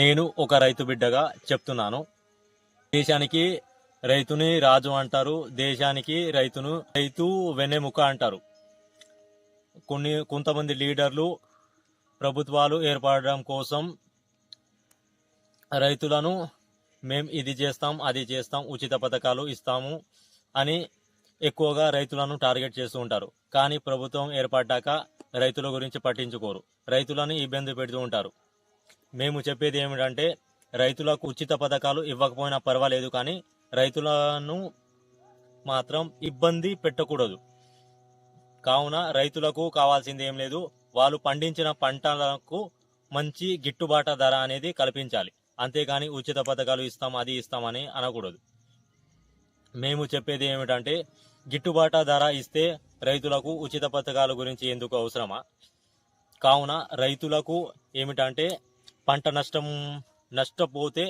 నేను ఒక రైతు బిడ్డగా చెప్తున్నాను. దేశానికి రైతుని రాజు అంటారు దేశానికి రైతును రైతు వెన్నెముక అంటారు. కొన్ని కొంతమంది లీడర్లు ప్రభుత్వాలు ఏర్పడడం కోసం రైతులను మేము ఇది చేస్తాం అది చేస్తాం ఉచిత పథకాలు ఇస్తాము అని ఎక్కువగా రైతులను టార్గెట్ చేస్తూ ఉంటారు. కానీ ప్రభుత్వం ఏర్పడ్డాక రైతుల గురించి పట్టించుకోరు. రైతులను ఇబ్బంది పెడుతూ ఉంటారు. మేము చెప్పేది ఏమిటంటే రైతులకు ఉచిత పథకాలు ఇవ్వకపోయినా పర్వాలేదు కానీ రైతులను మాత్రం ఇబ్బంది పెట్టకూడదు. కావున రైతులకు కావాల్సింది ఏం లేదు వాళ్ళు పండించిన పంటలకు మంచి గిట్టుబాటు ధర అనేది కల్పించాలి. అంతేగాని ఉచిత పథకాలు ఇస్తాం అది ఇస్తామని అనకూడదు. మేము చెప్పేది ఏమిటంటే గిట్టుబాటు ధర ఇస్తే రైతులకు ఉచిత పథకాల గురించి ఎందుకు అవసరమా? కావున రైతులకు ఏమిటంటే పంట నష్టం నష్టపోతే